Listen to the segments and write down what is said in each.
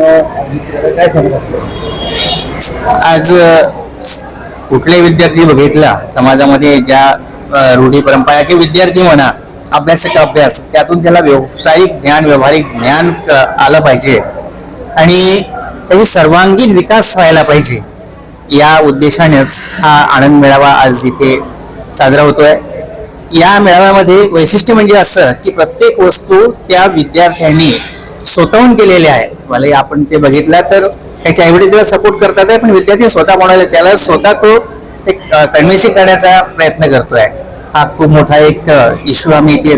काय सांगतात आज कुठले कुठलाही विद्यार्थी बघितला? समाजामध्ये ज्या रूढी परंपरा किंवा विद्यार्थी म्हणा अभ्यासक अभ्यास त्यातून त्याला व्यावसायिक ज्ञान व्यावहारिक ज्ञान आलं पाहिजे. आणि त्याची सर्वांगीण विकास व्हायला पाहिजे. या उद्देशानेच हा आनंद मेळावा आज इथे साजरा होतोय. या मेळाव्यामध्ये वैशिष्ट्य म्हणजे असं की प्रत्येक वस्तू त्या विद्यार्थ्यांनी स्वतःहून केलेल्या आहे. मला आपण ते बघितलं तर त्याच्या आईवडील त्याला सपोर्ट करतात पण विद्यार्थी स्वतः बनवले त्याला स्वतः तो एक कन्व्हिन्सिंग करण्याचा प्रयत्न करतोय. हा खूप मोठा एक इश्यू आम्ही इथे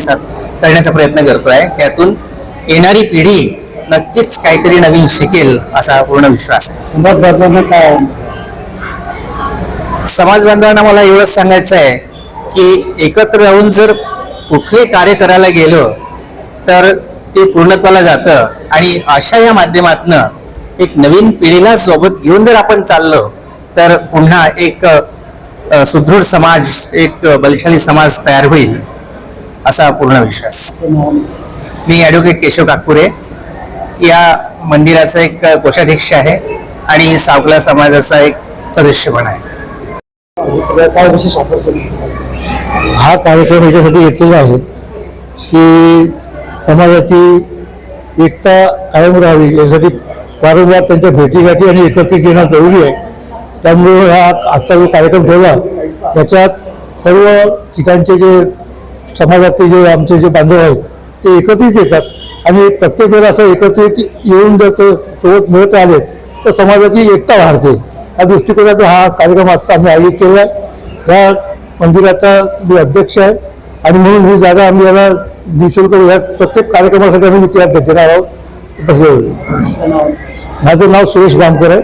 करण्याचा प्रयत्न करतोय. त्यातून येणारी पिढी नक्कीच काहीतरी नवीन शिकेल असा पूर्ण विश्वास आहे. समाज बांधवांना काय समाज बांधवांना मला एवढंच सांगायचं आहे की एकत्र राहून जर कुठले कार्य करायला गेलो तर ते पूर्णत्वाला जातं. आणि अशा या माध्यमातनं एक नवीन पिढीला सोबत घेऊन जर आपण चाललो तर पुन्हा एक सुदृढ समाज एक बलशाली समाज तयार होईल असा पूर्ण विश्वास. मी ॲडव्होकेट केशव काकपुरे. या मंदिराचा एक कोषाध्यक्ष आहे आणि सावकला समाजाचा एक सदस्य पण आहे. हा कार्यक्रम याच्यासाठी घेतलेला आहे की समाजाची एकता कायम राहावी यासाठी वारंवार त्यांच्या भेटीगाठी आणि एकत्रित येणं जरुरी आहे. त्यामुळे हा आजचा जो कार्यक्रम ठेवला याच्यात सर्व ठिकाणचे जे समाजातले जे आमचे जे बांधव आहेत ते एकत्रित येतात. आणि प्रत्येक वेळेला असं एकत्रित येऊन जर ते सोबत मिळत आले तर समाजाची एकता वाढते. या दृष्टिकोनातून हा कार्यक्रम आजचा आम्ही आयोजित केला आहे. या मंदिराचा मी अध्यक्ष आहे. आणि म्हणून ही जागा आम्ही याला निशुल्क या प्रत्येक कार्यक्रमासाठी आम्ही इतिहास देणार आहोत माझं नाव सुरेश गामकर आहे.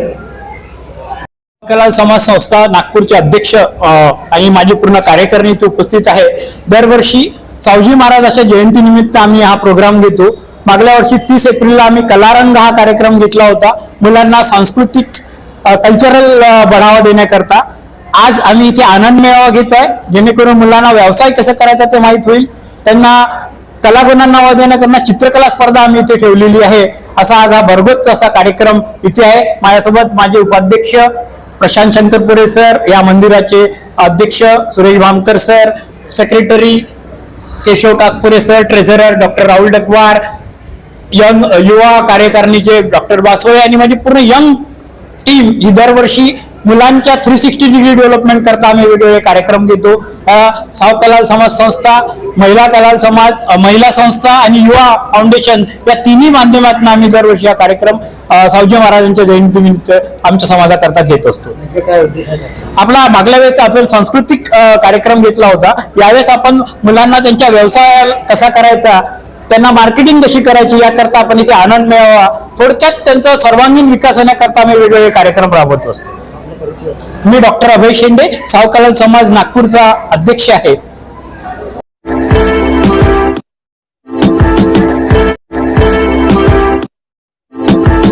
कलाल समाज संस्था नागपूरचे अध्यक्ष आणि माझी पूर्ण कार्यकारिणी इथे उपस्थित आहे. दरवर्षी सावजी महाराजाच्या जयंतीनिमित्त आम्ही हा प्रोग्राम घेतो. मागल्या वर्षी तीस एप्रिलला आम्ही कलारंग हा कार्यक्रम घेतला होता. मुलांना सांस्कृतिक कल्चरल बढावा देण्याकरता. आज आम्ही इथे आनंद मेळावा घेत आहे. जेणेकरून मुलांना व्यवसाय कसा करायचा ते माहीत होईल. त्यांना कलागुणांना वाव देण्याकरता चित्रकला स्पर्धा आम्ही इथे ठेवलेली आहे. असा आज हा भरगत असा कार्यक्रम इथे आहे. माझ्यासोबत माझे उपाध्यक्ष प्रशांत शंकरपुरे सर या मंदिराचे अध्यक्ष Suresh Bhamkar sir secretary Keshav Kakpure sir treasurer doctor Rahul Dakwar young युवा कार्यकारिणीचे डॉक्टर बासोळे आणि माझी पूर्ण यंग टीम ही दरवर्षी मुलांच्या थ्री सिक्स्टी डिग्री डेव्हलपमेंट करता आम्ही वेगवेगळे कार्यक्रम घेतो. साव कलाल समाज संस्था महिला कलाल समाज महिला संस्था आणि युवा फाउंडेशन या तिन्ही माध्यमातून आम्ही दरवर्षी हा कार्यक्रम सावजी महाराजांच्या जयंतीनिमित्त आमच्या समाजाकरता घेत असतो. आहे? आपला मागल्या वेळेचा आपण सांस्कृतिक कार्यक्रम घेतला होता. यावेळेस आपण मुलांना त्यांच्या व्यवसाय कसा करायचा त्यांना मार्केटिंग कशी करायची याकरता आपण इथे आनंद मिळावा थोडक्यात त्यांचा सर्वांगीण विकास होण्याकरता आम्ही वेगवेगळे कार्यक्रम राबवत असतो. मी डॉक्टर अभय शेंडे सावकालन समाज नागपूरचा अध्यक्ष आहे.